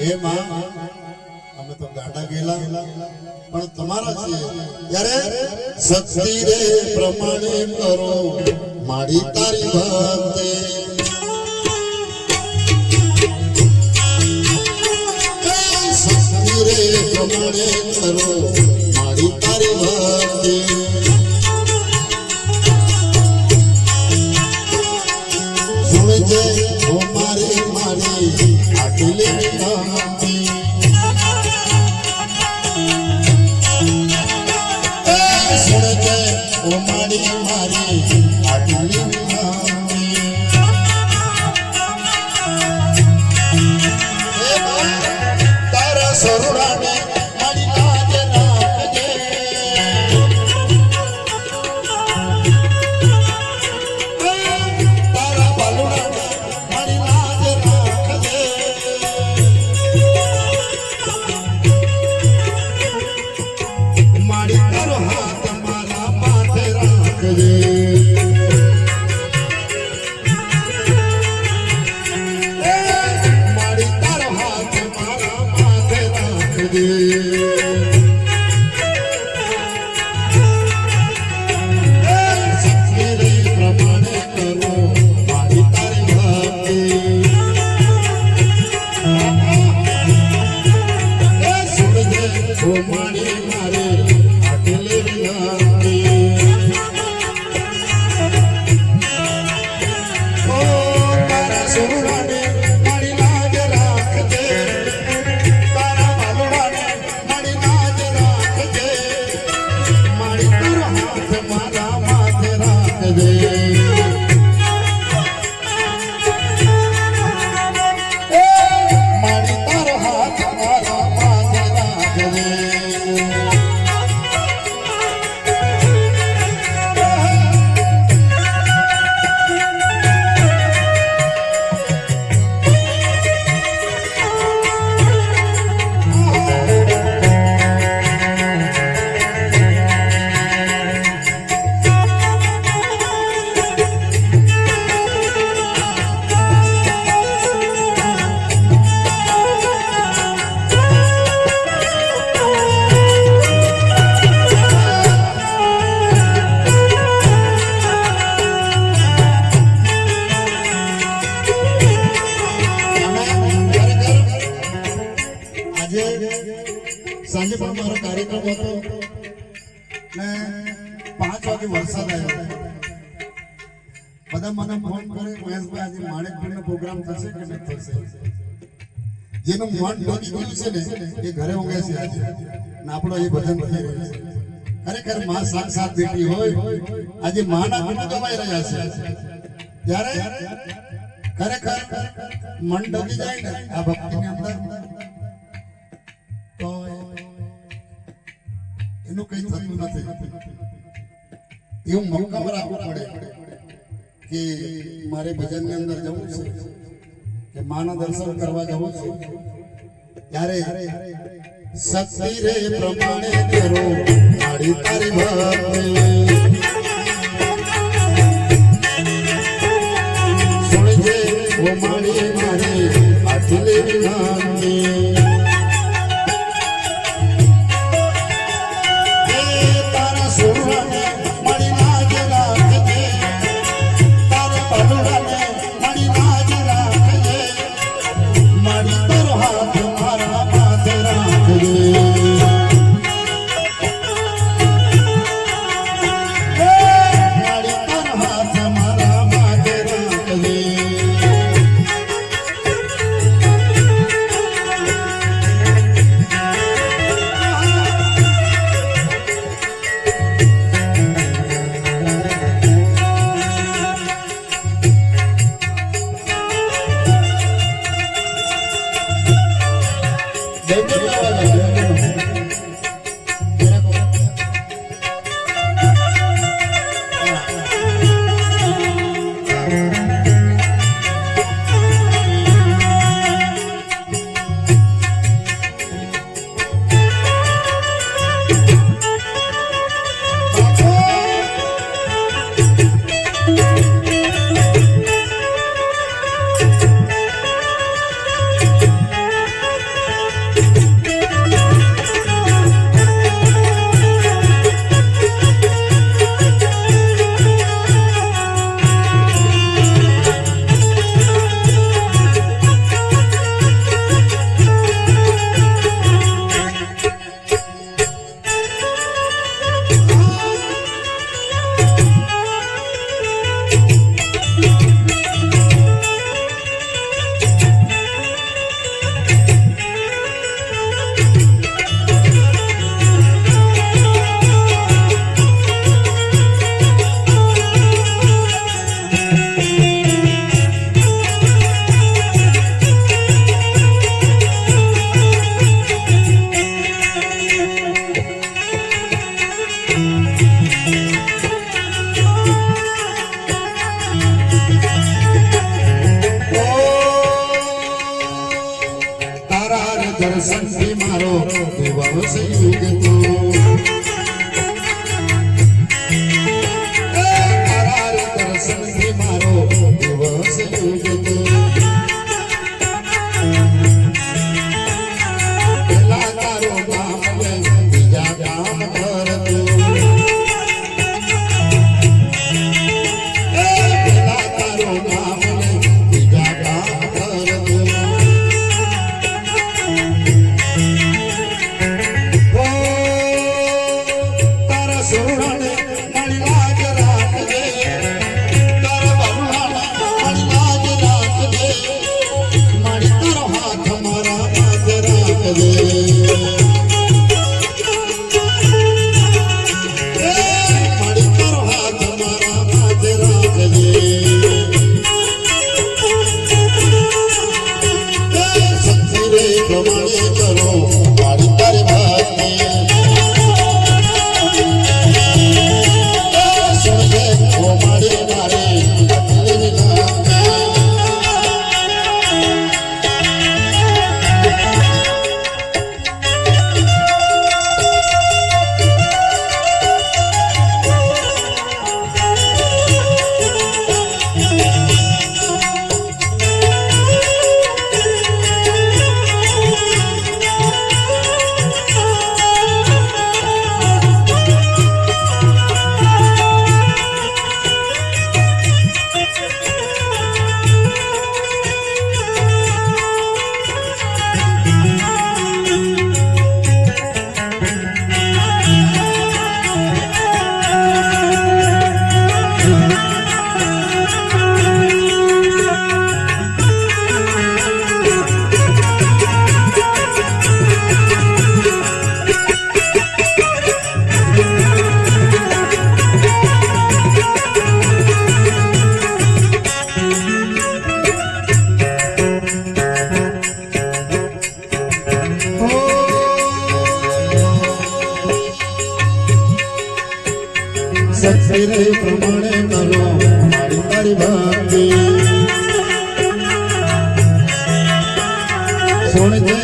હે માં અમે તો ગાડા ગયેલા. પણ તમારા છે ત્યારે શક્તિ રે પ્રમાણે કરો માડી તારી ભક્તિ. શક્તિ રે પ્રમાણે કરો માડી તારી ભક્તિ. સુણજે ઓ મારી મારી આટલી રાખજે સત્યરી પ્રમાણે સાંજે પણ મારો કાર્યક્રમ હતો. ને પાંચ વાગે વરસાદ આવ્યો. બધા મને ફોન કરે મહેશભાઈ આજે માણેકપુરનો પ્રોગ્રામ થશે કે નહીં થશે? જેનું મન ડોકી ગયું છે ને, એ ઘરે ઊંઘે છે આજે. ને આપણો એ ભજન થઈ રહ્યું છે. ખરેખરમાં સાક્ષાત બેટી હોય, આજે માના ગુણ ગવાઈ રહ્યા છે. ત્યારે ખરેખર મન ડગી જાય ને, આ ભક્તિની અંદર નથી. એવું પર આપવું પડે કે મારે ભજનની અંદર જવું છે, કે માનો દર્શન કરવા જવું છે. ત્યારે શક્તિ રે પ્રમાણે કરો મારી તારી ભક્તિ મારી આટલી વિનંતી हुसैन வாழ்கையே અક્ષરે પ્રમાણે કરો મારી તારી ભક્તિ સુણજે